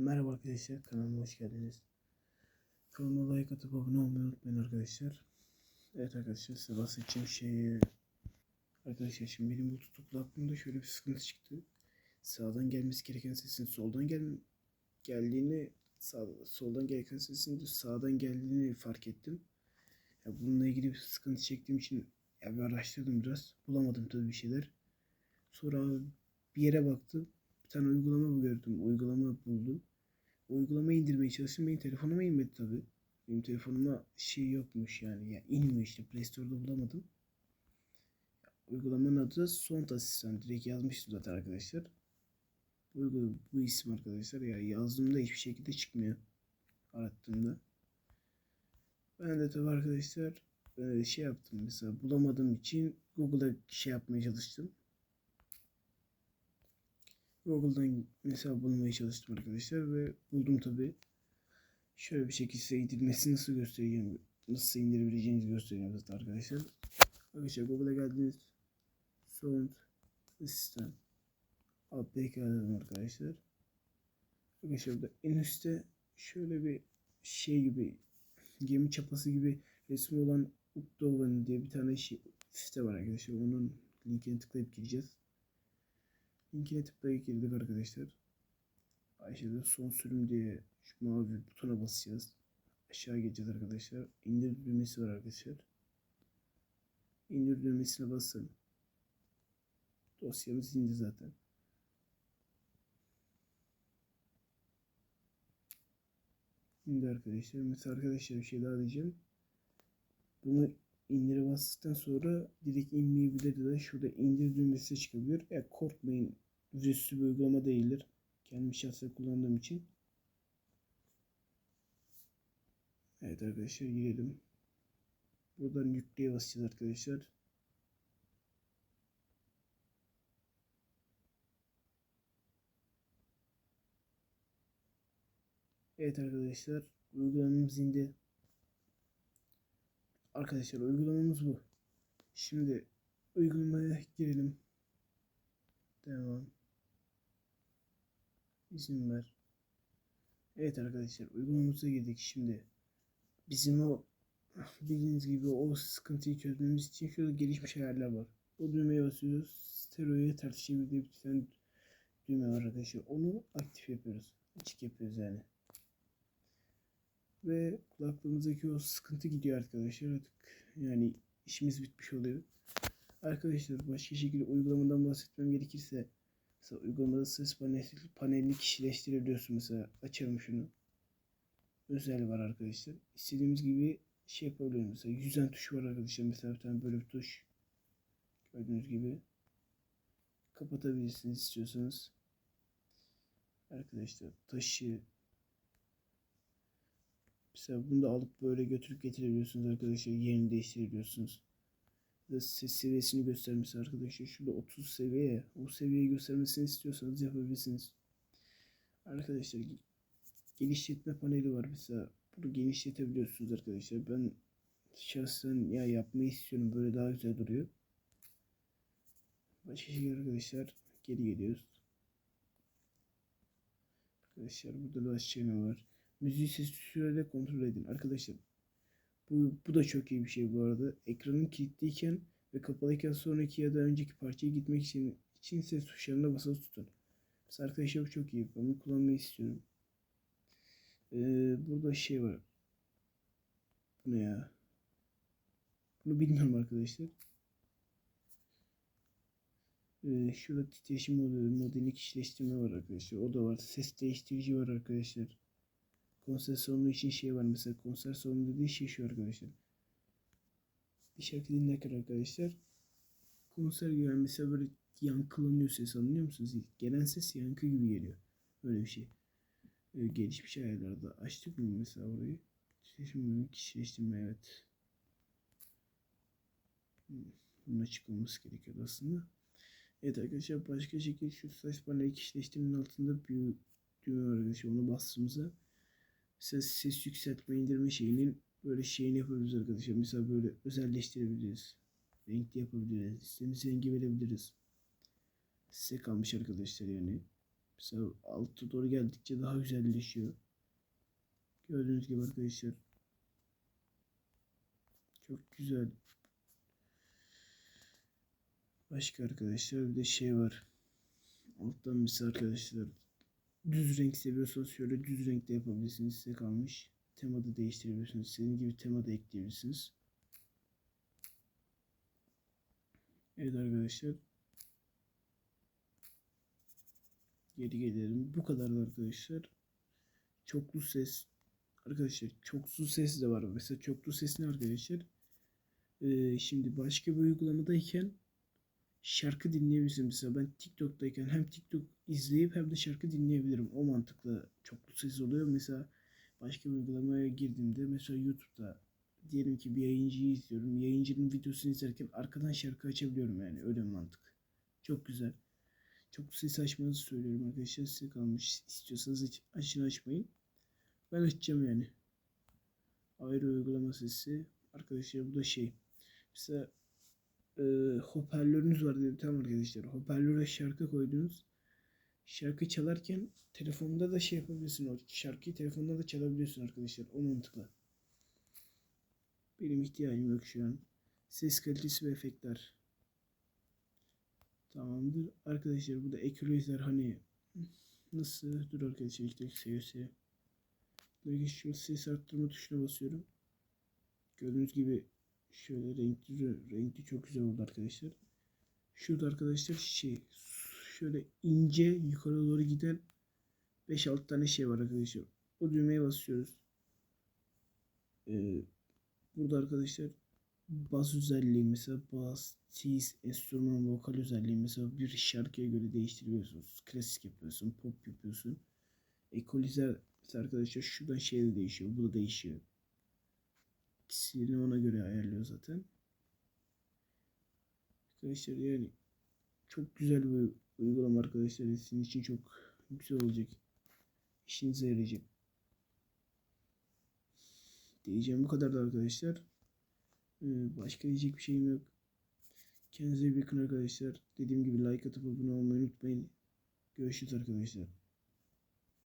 Merhaba arkadaşlar kanalıma hoş geldiniz. Kanalıma like atıp abone olmayı unutmayın arkadaşlar. Evet arkadaşlar size bahsedeceğim şey Arkadaşlar şimdi benim bu tutuklu aklımda şöyle bir sıkıntı çıktı. Sağdan gelmesi gereken sesin soldan gel geldiğini sağ, soldan gereken sesin sağdan geldiğini fark ettim. Ya bununla ilgili bir sıkıntı çektiğim için ya bir araştırdım biraz. Bulamadım tabii bir şeyler. Sonra bir yere baktım. Bir tane uygulama gördüm. Uygulama buldum. Uygulamayı indirmeye çalıştım. Benim telefonuma inmedi tabii. Benim telefonuma şey yokmuş yani. Ya inmiyor işte. Play Store'da bulamadım. Uygulamanın adı Sont Asistan. Direkt yazmıştım zaten arkadaşlar. Bu, uygulama, bu isim arkadaşlar. Ya yazdığımda hiçbir şekilde çıkmıyor. Arattığımda. Ben de tabii arkadaşlar e, şey yaptım mesela bulamadığım için Google'a şey yapmaya çalıştım. Google'dan mesela bulmaya çalıştım arkadaşlar ve buldum tabi. Şöyle bir şekilde size indirmesini nasıl göstereceğim, nasıl indirebileceğinizi göstereceğim zaten arkadaşlar. Arkadaşlar Google'a geldiniz. Sound System APK yazdım arkadaşlar. Arkadaşlar burada en üstte şöyle bir şey gibi gemi çapası gibi resmi olan Updoven diye bir tane şey, site var arkadaşlar. Onun linkini tıklayıp gireceğiz. Linkine tıklayıp girdik arkadaşlar. Aşağıda son sürüm diye şu mavi butona basacağız. Aşağı geleceğiz arkadaşlar. İndir düğmesi var arkadaşlar. İndir düğmesine basın. Dosyamız indi zaten. Şimdi arkadaşlar mesela arkadaşlar bir şey daha diyeceğim. Bunu indire bastıktan sonra direkt inmeyebilir de şurada indir düğmesi çıkabilir. E, korkmayın virüslü bir uygulama değildir. Kendi şahsen kullandığım için. Evet arkadaşlar girelim. Buradan yükleye basacağız arkadaşlar. Evet arkadaşlar uygulamamız indi. Arkadaşlar uygulamamız bu. Şimdi uygulamaya girelim. Devam. İzin ver. Evet arkadaşlar uygulamamıza girdik şimdi. Bizim o bildiğiniz gibi o sıkıntıyı çözmemiz için şurada gelişmiş ayarlar var. O düğmeye basıyoruz. Stereoya tartışabilir diye bir tane düğme var arkadaşlar. Onu aktif yapıyoruz. Açık yapıyoruz yani. Ve kulaklığımızdaki o sıkıntı gidiyor arkadaşlar artık. Yani işimiz bitmiş oluyor. Arkadaşlar başka şekilde uygulamadan bahsetmem gerekirse mesela uygulamada ses paneli, panelini kişileştirebiliyorsun mesela açalım şunu. Özel var arkadaşlar. İstediğimiz gibi şey yapabiliyoruz. Mesela yüzen tuşu var arkadaşlar. Mesela bir tane böyle bir tuş. Gördüğünüz gibi. Kapatabilirsiniz istiyorsanız. Arkadaşlar taşı Mesela bunu da alıp böyle götürüp getirebiliyorsunuz arkadaşlar. Yerini değiştirebiliyorsunuz. Ses seviyesini göstermesi arkadaşlar. Şurada 30 seviye. O seviyeyi göstermesini istiyorsanız yapabilirsiniz. Arkadaşlar genişletme paneli var. Mesela bunu genişletebiliyorsunuz arkadaşlar. Ben şahsen ya yapmayı istiyorum. Böyle daha güzel duruyor. Başka şey arkadaşlar geri geliyoruz. Arkadaşlar burada da ne var? Müziği ses sürede kontrol edin. Arkadaşlar bu, bu da çok iyi bir şey bu arada. Ekranın kilitliyken ve kapalıyken sonraki ya da önceki parçaya gitmek için, için ses tuşlarına basılı tutun. Mesela arkadaşlar bu çok iyi. Ben bunu kullanmayı istiyorum. Ee, burada şey var. Bu ne ya? Bunu bilmiyorum arkadaşlar. Ee, şurada titreşim modu, modeli kişileştirme var arkadaşlar. O da var. Ses değiştirici var arkadaşlar. Konser salonu için şey var mesela konser salonu dediği şey şu arkadaşlar. Bir şarkı dinlerken arkadaşlar konser gibi mesela böyle yankılanıyor ses anlıyor musunuz? Gelen ses yankı gibi geliyor. Böyle bir şey. Ee, gelişmiş ayarlarda açtık mı mesela orayı? Şimdi kişileştirme evet. Hmm, bunun açık olması gerekiyordu aslında. Evet arkadaşlar başka şekilde şu ses paneli kişileştirmenin altında bir düğme var arkadaşlar. Onu bastığımızda Mesela ses yükseltme indirme şeyinin böyle şeyini yapabiliriz arkadaşlar. Mesela böyle özelleştirebiliriz. Renkli yapabiliriz. İstediğimiz rengi verebiliriz. Size kalmış arkadaşlar yani. Mesela alta doğru geldikçe daha güzelleşiyor. Gördüğünüz gibi arkadaşlar. Çok güzel. Başka arkadaşlar bir de şey var. Alttan mesela arkadaşlar düz renk seviyorsanız şöyle düz renkte yapabilirsiniz. Size kalmış. Tema da değiştirebilirsiniz. Senin gibi tema da ekleyebilirsiniz. Evet arkadaşlar. Geri gelelim. Bu kadardı arkadaşlar. Çoklu ses. Arkadaşlar çoklu ses de var. Mesela çoklu ses ne arkadaşlar? Ee, şimdi başka bir uygulamadayken şarkı dinleyebilirsiniz. Mesela ben TikTok'tayken hem TikTok izleyip hem de şarkı dinleyebilirim. O mantıkla çoklu ses oluyor. Mesela başka bir uygulamaya girdiğimde mesela YouTube'da diyelim ki bir yayıncıyı izliyorum. Yayıncının videosunu izlerken arkadan şarkı açabiliyorum yani öyle bir mantık. Çok güzel. Çok ses açmanızı söylüyorum arkadaşlar. Size kalmış. İstiyorsanız hiç açın açmayın. Ben açacağım yani. Ayrı uygulama sesi. Arkadaşlar bu da şey. Mesela e, hoparlörünüz var diyelim tamam arkadaşlar. Hoparlöre şarkı koydunuz. Şarkı çalarken telefonda da şey yapabilirsin. O şarkıyı telefonda da çalabiliyorsun arkadaşlar. O mantıkla. Benim ihtiyacım yok şu an. Ses kalitesi ve efektler. Tamamdır. Arkadaşlar bu da equalizer hani nasıl dur arkadaşlar işte seviyesi. Böyle şu ses arttırma tuşuna basıyorum. Gördüğünüz gibi şöyle renkli renkli çok güzel oldu arkadaşlar. Şurada arkadaşlar şey şöyle ince yukarı doğru giden 5-6 tane şey var arkadaşlar. O düğmeye basıyoruz. Ee, burada arkadaşlar bas özelliği mesela bas, tiz, enstrüman, vokal özelliği mesela bir şarkıya göre değiştiriyorsunuz. Klasik yapıyorsun, pop yapıyorsun. Equalizer mesela arkadaşlar şuradan şey de değişiyor. Bu da değişiyor. İkisini ona göre ayarlıyor zaten. Arkadaşlar yani çok güzel bir uygulama arkadaşlar. Sizin için çok güzel olacak. İşinize yarayacak. Diyeceğim bu kadar da arkadaşlar. Ee, başka diyecek bir şeyim yok. Kendinize iyi bakın arkadaşlar. Dediğim gibi like atıp abone olmayı unutmayın. Görüşürüz arkadaşlar.